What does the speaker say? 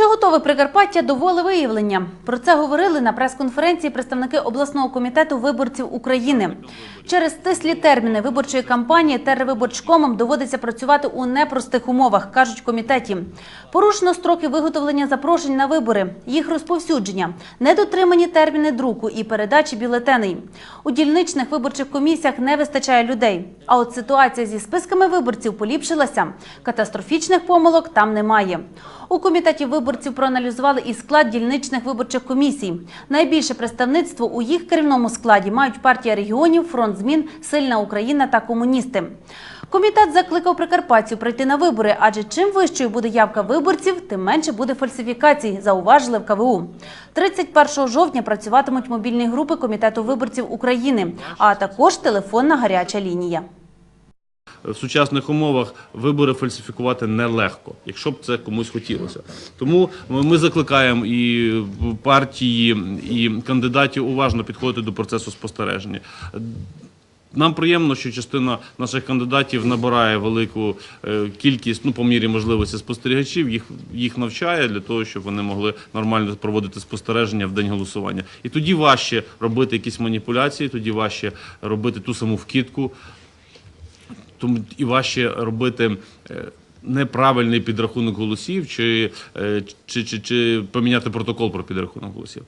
Чи готове Прикарпаття до волевиявлення? Про це говорили на прес-конференції представники обласного комітету виборців України. Через стислі терміни виборчої кампанії тервиборчкомам доводиться працювати у непростих умовах, кажуть комітеті. Порушено строки виготовлення запрошень на вибори, їх розповсюдження, недотримані терміни друку і передачі бюлетеней. У дільничних виборчих комісіях не вистачає людей. А от ситуація зі списками виборців поліпшилася. Катастрофічних помилок там немає. У комітеті виборців проаналізували і склад дільничних виборчих комісій. Найбільше представництво у їх керівному складі мають партія регіонів, фронт змін, сильна Україна та комуністи. Комітет закликав прикарпатців прийти на вибори, адже чим вищою буде явка виборців, тим менше буде фальсифікацій, зауважили в КВУ. 31 жовтня працюватимуть мобільні групи комітету виборців України, а також телефонна гаряча лінія. В сучасних умовах вибори фальсифікувати нелегко, якщо б це комусь хотілося. Тому ми закликаємо і партії, і кандидатів уважно підходити до процесу спостереження. Нам приємно, що частина наших кандидатів набирає велику е, кількість, ну по мірі можливості спостерігачів. Їх їх навчає для того, щоб вони могли нормально проводити спостереження в день голосування. І тоді важче робити якісь маніпуляції, тоді важче робити ту саму вкидку, тому і важче робити. е, Неправильний підрахунок голосів, чи, е, чи, чи, чи поміняти протокол про підрахунок голосів.